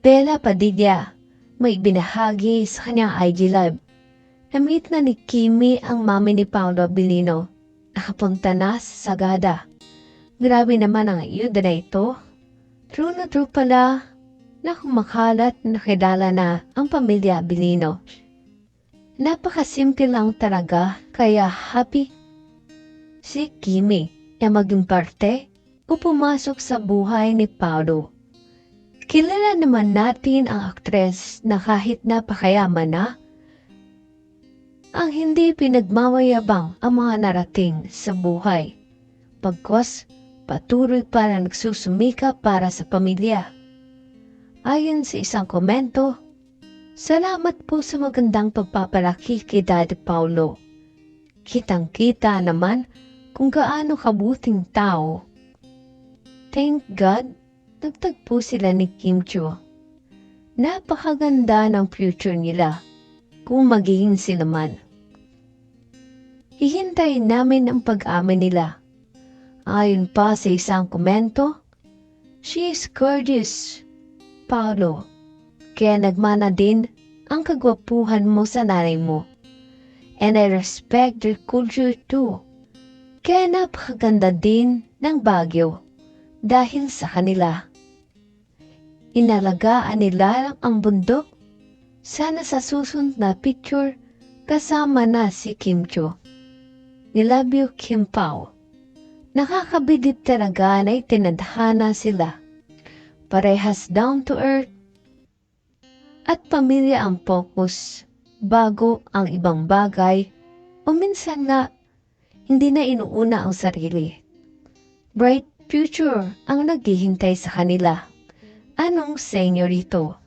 Bella Padilla may binahagi sa kanyang IG Live. Namit na ni Kimi ang mami ni Paolo Abilino. Nakapunta na sa Sagada. Grabe naman ang ayuda na ito. True na true pala na kumakalat na nakilala na ang pamilya Abilino. Napakasimple lang talaga kaya happy si Kimi na maging parte o pumasok sa buhay ni Paolo. Kilala naman natin ang aktres na kahit napakayaman na, ang hindi pinagmamayabang ang mga narating sa buhay. Pagkos, patuloy pa na nagsusumika para sa pamilya. Ayon sa isang komento, Salamat po sa magandang pagpapalaki kay Daddy Paulo. Kitang-kita naman kung gaano kabuting tao. Thank God, nagtagpo sila ni Kim Cho. Napakaganda ng future nila kung magiging sila man. Hihintayin namin ang pag-amin nila. Ayon pa sa isang komento, She is gorgeous, Paolo. Kaya nagmana din ang kagwapuhan mo sa nanay mo. And I respect their culture too. Kaya napakaganda din ng Baguio dahil sa kanila. Inalagaan nila ang bundok. Sana sa susunod na picture, kasama na si Kim Cho. You, Kim Pao. Nakakabilib talaga na itinadhana sila. Parehas down to earth at pamilya ang focus bago ang ibang bagay o minsan nga hindi na inuuna ang sarili. Bright future ang naghihintay sa kanila. não, senhorito.